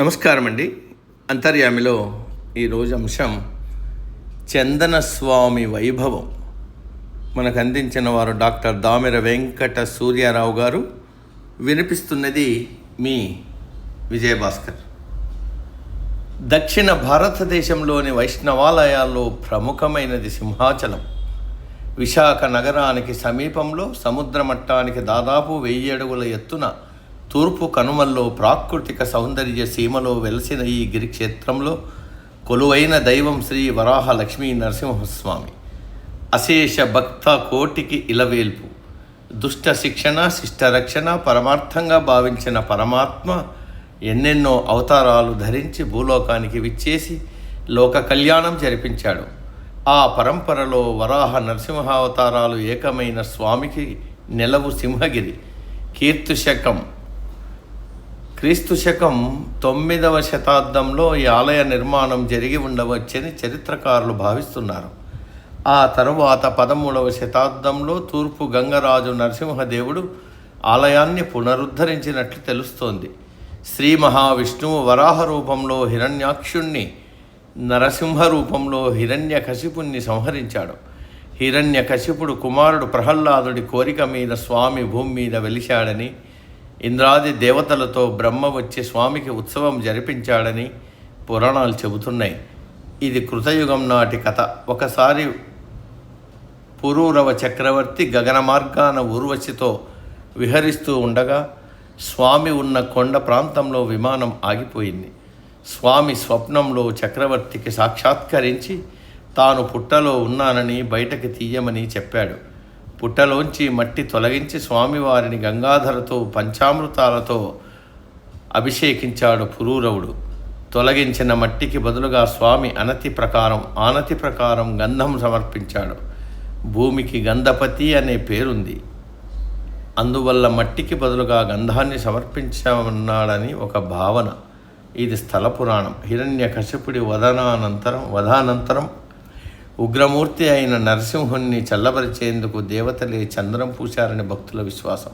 నమస్కారం అండి అంతర్యామిలో ఈరోజు అంశం చందన స్వామి వైభవం. మనకు అందించిన వారు డాక్టర్ దామెర వెంకట సూర్యారావు గారు. వినిపిస్తున్నది మీ విజయభాస్కర్. దక్షిణ భారతదేశంలోని వైష్ణవాలయాల్లో ప్రముఖమైనది సింహాచలం. విశాఖ నగరానికి సమీపంలో సముద్ర మట్టానికి దాదాపు వెయ్యి అడుగుల ఎత్తున తూర్పు కనుమల్లో ప్రాకృతిక సౌందర్య సీమలో వెలసిన ఈ గిరిక్షేత్రంలో కొలువైన దైవం శ్రీ వరాహ లక్ష్మీ నరసింహస్వామి. అశేష భక్త కోటికి ఇలవేల్పు. దుష్ట శిక్షణ శిష్టరక్షణ పరమార్థంగా భావించిన పరమాత్మ ఎన్నెన్నో అవతారాలు ధరించి భూలోకానికి విచ్చేసి లోక కళ్యాణం జరిపించాడు. ఆ పరంపరలో వరాహ నరసింహావతారాలు ఏకమైన స్వామికి నెలవు సింహగిరి. కీర్తిశకం క్రీస్తు శకం తొమ్మిదవ శతాబ్దంలో ఈ ఆలయ నిర్మాణం జరిగి ఉండవచ్చని చరిత్రకారులు భావిస్తున్నారు. ఆ తరువాత పదమూడవ శతాబ్దంలో తూర్పు గంగరాజు నరసింహదేవుడు ఆలయాన్ని పునరుద్ధరించినట్లు తెలుస్తోంది. శ్రీ మహావిష్ణువు వరాహ రూపంలో హిరణ్యాక్షుణ్ణి నరసింహ రూపంలో హిరణ్యకశిపుణ్ణి సంహరించాడు. హిరణ్యకశిపుడు కుమారుడు ప్రహ్లాదుడి కోరిక మీద స్వామి భూమి మీద వెలిశాడని ఇంద్రాది దేవతలతో బ్రహ్మ వచ్చి స్వామికి ఉత్సవం జరిపించాడని పురాణాలు చెబుతున్నాయి. ఇది కృతయుగం నాటి కథ. ఒకసారి పురూరవ చక్రవర్తి గగన మార్గాన ఊర్వశితో విహరిస్తూ ఉండగా స్వామి ఉన్న కొండ ప్రాంతంలో విమానం ఆగిపోయింది. స్వామి స్వప్నంలో చక్రవర్తికి సాక్షాత్కరించి తాను పుట్టలో ఉన్నానని బయటకి తీయమని చెప్పాడు. పుట్టలోంచి మట్టి తొలగించి స్వామివారిని గంగాధరతో పంచామృతాలతో అభిషేకించాడు పురూరవుడు. తొలగించిన మట్టికి బదులుగా స్వామి అనతి ప్రకారం ఆనతి ప్రకారం గంధం సమర్పించాడు. భూమికి గంధపతి అనే పేరుంది. అందువల్ల మట్టికి బదులుగా గంధాన్ని సమర్పించమన్నాడని ఒక భావన. ఇది స్థల పురాణం. హిరణ్య కశపుడి వదనానంతరం వధానంతరం ఉగ్రమూర్తి అయిన నరసింహుణ్ణి చల్లబరిచేందుకు దేవతలే చంద్రం పూశారని భక్తుల విశ్వాసం.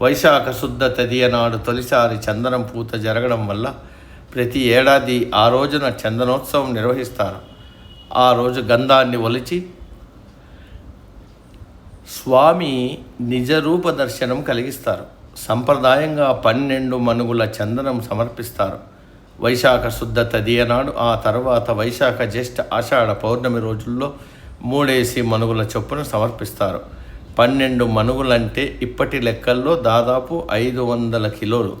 వైశాఖ శుద్ధ తదియ నాడు తొలిసారి చందనం పూత జరగడం వల్ల ప్రతి ఏడాది ఆ రోజున చందనోత్సవం నిర్వహిస్తారు. ఆ రోజు గంధాన్ని ఒలిచి స్వామి నిజరూప దర్శనం కలిగిస్తారు. సంప్రదాయంగా పన్నెండు మనుగుల చందనం సమర్పిస్తారు. వైశాఖ శుద్ధ తదియ నాడు ఆ తర్వాత వైశాఖ జ్యేష్ఠ ఆషాఢ పౌర్ణమి రోజుల్లో మూడేసి మనుగుల చొప్పున సమర్పిస్తారు. పన్నెండు మనుగులంటే ఇప్పటి లెక్కల్లో దాదాపు ఐదు వందల కిలోలు.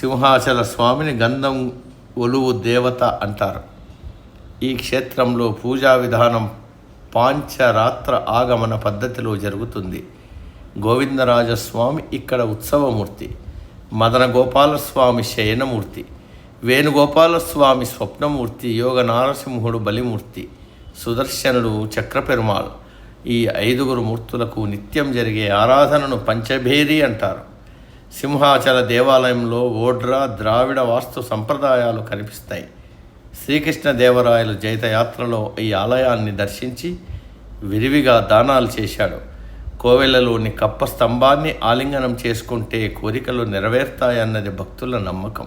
సింహాచల స్వామిని గంధం ఒలువు దేవత అంటారు. ఈ క్షేత్రంలో పూజా విధానం పాంచరాత్ర ఆగమన పద్ధతిలో జరుగుతుంది. గోవిందరాజస్వామి ఇక్కడ ఉత్సవమూర్తి. మదన గోపాలస్వామి శయనమూర్తి. వేణుగోపాలస్వామి స్వప్నమూర్తి యోగ నారసింహుడు బలిమూర్తి సుదర్శనుడు చక్రపెరుమాళ్. ఈ ఐదుగురు మూర్తులకు నిత్యం జరిగే ఆరాధనను పంచభేరి అంటారు. సింహాచల దేవాలయంలో ఓడ్రా ద్రావిడ వాస్తు సంప్రదాయాలు కనిపిస్తాయి. శ్రీకృష్ణ దేవరాయలు జైతయాత్రలో ఈ ఆలయాన్ని దర్శించి విరివిగా దానాలు చేశాడు. కోవెలలోని కప్ప స్తంభాన్ని ఆలింగనం చేసుకుంటే కోరికలు నెరవేరుతాయన్నది భక్తుల నమ్మకం.